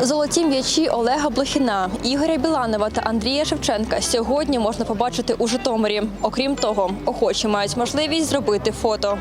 Золоті м'ячі Олега Блохіна, Ігоря Біланова та Андрія Шевченка сьогодні можна побачити у Житомирі. Окрім того, охочі мають можливість зробити фото.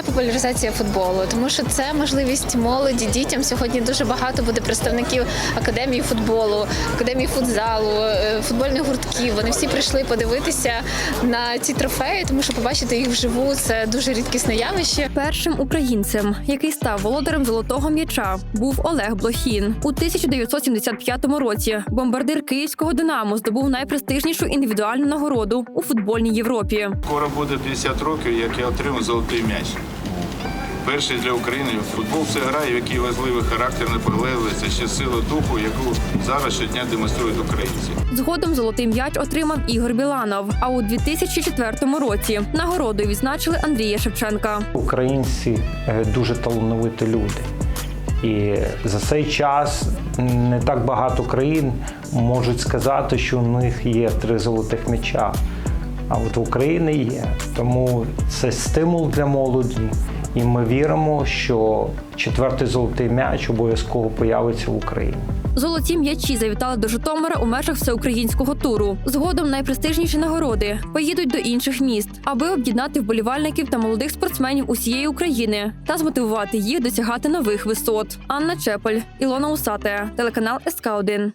Це популяризація футболу, тому що це можливість молоді дітям. Сьогодні дуже багато буде представників академії футболу, академії футзалу, е, футбольних гуртків. Вони всі прийшли подивитися на ці трофеї, тому що побачити їх вживу це дуже рідкісне явище. Першим українцем, який став володарем золотого м'яча, був Олег Блохін. У 1975 році бомбардир київського Динамо здобув найпрестижнішу індивідуальну нагороду у футбольній Європі. Скоро буде 50 років, як я отримав золотий м'яч. Перший для України футбол це гра, в якій важливий характер, наполегливість, ще сила духу, яку зараз щодня демонструють українці. Згодом золотий м'яч отримав Ігор Біланов. А у 2004 році нагородою відзначили Андрія Шевченка. Українці е, дуже талановиті люди. І за цей час не так багато країн можуть сказати, що у них є три золотих м'яча. А от в Україні є. Тому це стимул для молоді. І ми віримо, що четвертий золотий м'яч обов'язково появиться в Україні. Золоті м'ячі завітали до Житомира у межах всеукраїнського туру. Згодом найпрестижніші нагороди поїдуть до інших міст, аби об'єднати вболівальників та молодих спортсменів усієї України та змотивувати їх досягати нових висот. Анна Чепель, Ілона Усате, телеканал СК 1